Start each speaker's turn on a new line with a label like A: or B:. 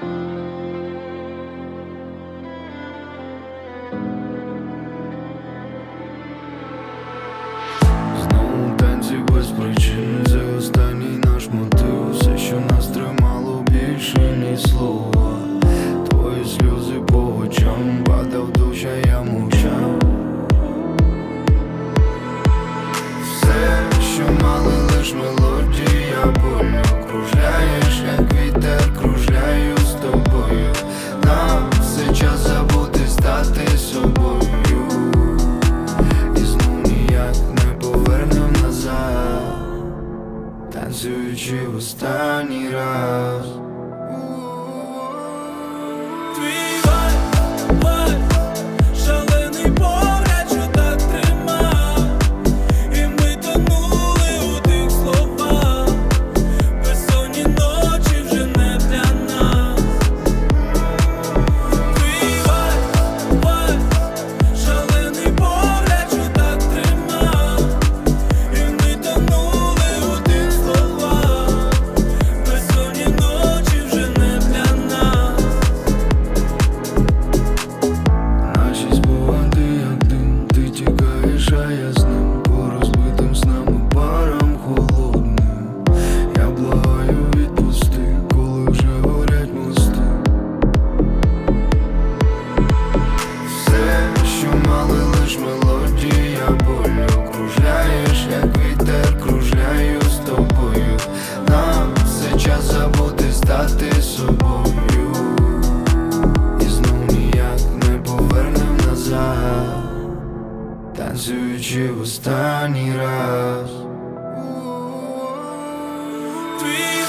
A: Знову танці без причин, це останній наш мотив, все, що нас тримало більше, ні слова. Твої сльози по очам падав душа, я мовчав. Все, що мали лиш мило. жив останній раз. стати собою. І знов ніяк не повернем назад Танцюючи в останній раз. Твій